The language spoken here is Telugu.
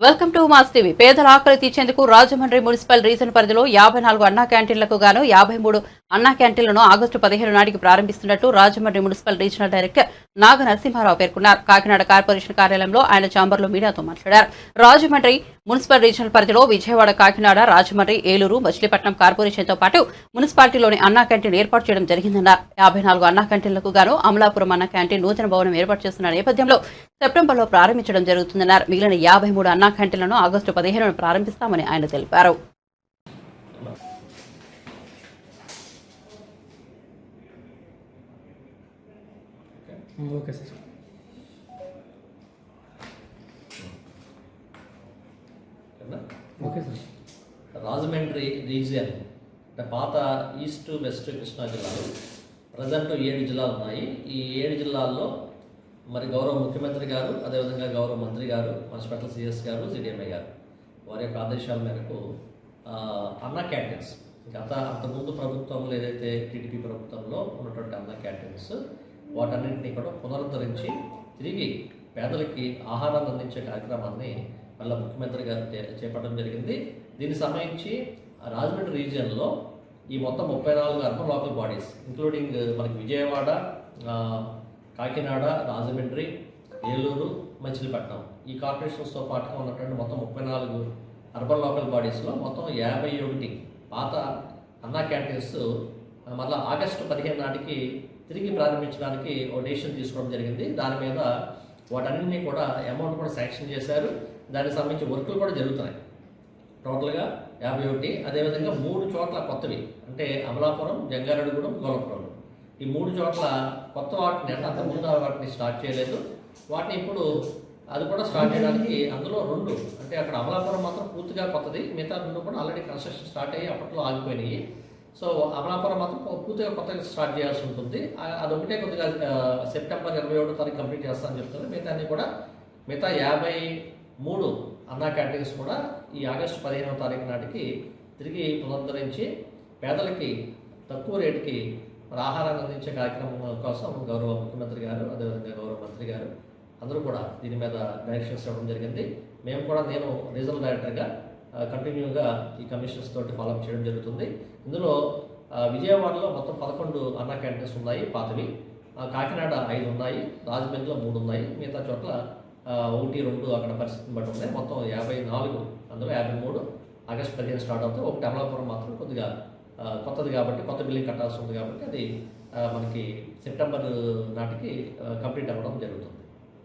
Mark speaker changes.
Speaker 1: Welcome to mass TV. పేదల ఆకలి తీర్చేందుకు రాజమండ్రి మున్సిపల్ రీజన్ పరిధిలో యాభై నాలుగు అన్నా క్యాంటీన్లకు గాను యాభై మూడు అన్నా క్యాంటీన్లను ఆగస్టు పదిహేను నాటికి ప్రారంభిస్తున్నట్టు Rajahmundry municipal regional director Naga Narasimharao పేర్కొన్నారు. కాకినాడ కార్పొరేషన్ కార్యాలయంలో ఆయన చాంబర్లో మీడియాతో మాట్లాడారు. రాజమండ్రి మున్సిపల్ రీజనల్ పరిధిలో విజయవాడ కాకినాడ రాజమండ్రి ఏలూరు మచిలీపట్నం కార్పొరేషన్తో పాటు మున్సిపాలిటీలోని అన్నా క్యాంటీన్ ఏర్పాటు చేయడం జరిగిందన్నారు. యాభై నాలుగు అన్నా క్యాంటీన్లకు గాను అమలాపురం అన్నా క్యాంటీన్ నూతన భవనం ఏర్పాటు చేస్తున్న నేపథ్యంలో సెప్టెంబర్లో ప్రారంభించడం జరుగుతుందన్నారు. మిగిలిన యాభై మూడు అన్నా క్యాంటీన్లను ఆగస్టు పదిహేనున ప్రారంభిస్తామని ఆయన తెలిపారు.
Speaker 2: Okay sir? Okay sir
Speaker 3: Rajahmundry region అంటే పాత ఈస్ట్ వెస్ట్ కృష్ణా జిల్లాలు. ప్రజెంట్ ఏడు జిల్లాలు ఉన్నాయి. ఈ ఏడు జిల్లాల్లో మరి గౌరవ ముఖ్యమంత్రి గారు అదేవిధంగా గౌరవ మంత్రి గారు మున్సిపల్ సిఎస్ గారు సిడిఎంఐ గారు వారి యొక్క ఆదేశాల మేరకు అన్నా క్యాంటీన్స్ గత అంతకుముందు ప్రభుత్వంలో ఏదైతే టీడీపీ ప్రభుత్వంలో ఉన్నటువంటి అన్నా క్యాంటీన్స్ వాటన్నింటినీ కూడా పునరుద్ధరించి తిరిగి పేదలకి ఆహారాన్ని అందించే కార్యక్రమాన్ని మళ్ళీ ముఖ్యమంత్రి గారు చే- చేపట్టడం జరిగింది. దీనికి సంబంధించి రాజమండ్రి రీజియన్లో ఈ మొత్తం ముప్పై నాలుగు అర్బన్ లోకల్ బాడీస్ ఇంక్లూడింగ్ మనకి విజయవాడ కాకినాడ రాజమండ్రి ఏలూరు మచిలీపట్నం ఈ కార్పొరేషన్స్తో పాటుగా ఉన్నటువంటి మొత్తం ముప్పై నాలుగు అర్బన్ లోకల్ బాడీస్లో మొత్తం యాభై ఒకటి పాత అన్నా క్యాంటీన్స్ మళ్ళీ ఆగస్టు పదిహేను నాటికి తిరిగి ప్రారంభించడానికి ఒక డెసిషన్ తీసుకోవడం జరిగింది. దాని మీద వాటన్నింటినీ కూడా అమౌంట్ కూడా శాంక్షన్ చేశారు. దానికి సంబంధించి వర్కులు కూడా జరుగుతున్నాయి. టోటల్గా యాభై ఒకటి అదేవిధంగా మూడు చోట్ల కొత్తవి. అంటే అమలాపురం జంగారెడ్డిగూడెం గోలపురం. ఈ మూడు చోట్ల కొత్త వాటిని అంటే అంత ముందు వాటిని స్టార్ట్ చేయలేదు. వాటిని ఇప్పుడు అది కూడా స్టార్ట్ చేయడానికి అందులో రెండు అంటే అక్కడ అమలాపురం మాత్రం పూర్తిగా కొత్తది. మిగతా రెండు కూడా ఆల్రెడీ కన్స్ట్రక్షన్ స్టార్ట్ అయ్యి అప్పట్లో ఆగిపోయినాయి. సో అమలాపురం మాత్రం పూర్తిగా కొత్తగా స్టార్ట్ చేయాల్సి ఉంటుంది. అది అదొకటే కొద్దిగా సెప్టెంబర్ ఇరవై ఒకటో తారీఖు కంప్లీట్ చేస్తామని చెప్తుంది మిగతా అన్ని కూడా మిగతా యాభై మూడు అన్నా క్యాంటీన్స్ కూడా ఈ ఆగస్టు పదిహేనవ తారీఖు నాటికి తిరిగి పునరుద్ధరించి పేదలకి తక్కువ రేటుకి మరి ఆహారాన్ని అందించే కార్యక్రమం కోసం గౌరవ ముఖ్యమంత్రి గారు అదేవిధంగా గౌరవ మంత్రి గారు అందరూ కూడా దీని మీద డైరెక్షన్స్ ఇవ్వడం జరిగింది. మేము కూడా నేను రీజనల్ డైరెక్టర్గా కంటిన్యూగా ఈ కమిషన్స్ తోటి ఫాలో చేయడం జరుగుతుంది. ఇందులో విజయవాడలో మొత్తం పదకొండు అన్నా క్యాంటీన్స్ ఉన్నాయి పాతవి. కాకినాడ ఐదు ఉన్నాయి రాజమండ్రిలో మూడు ఉన్నాయి మిగతా చోట్ల ఒకటి రెండు అక్కడ పరిస్థితిని బట్టి ఉన్నాయి. మొత్తం యాభై నాలుగు అందులో యాభై మూడు ఆగస్ట్ పదిహేను స్టార్ట్ అవుతుంది ఒకటి అమలాపురం మాత్రం కొద్దిగా కొత్తది కాబట్టి కొత్త బిల్డింగ్ కట్టాల్సి ఉంది కాబట్టి అది మనకి సెప్టెంబర్ నాటికి కంప్లీట్ అవ్వడం జరుగుతుంది.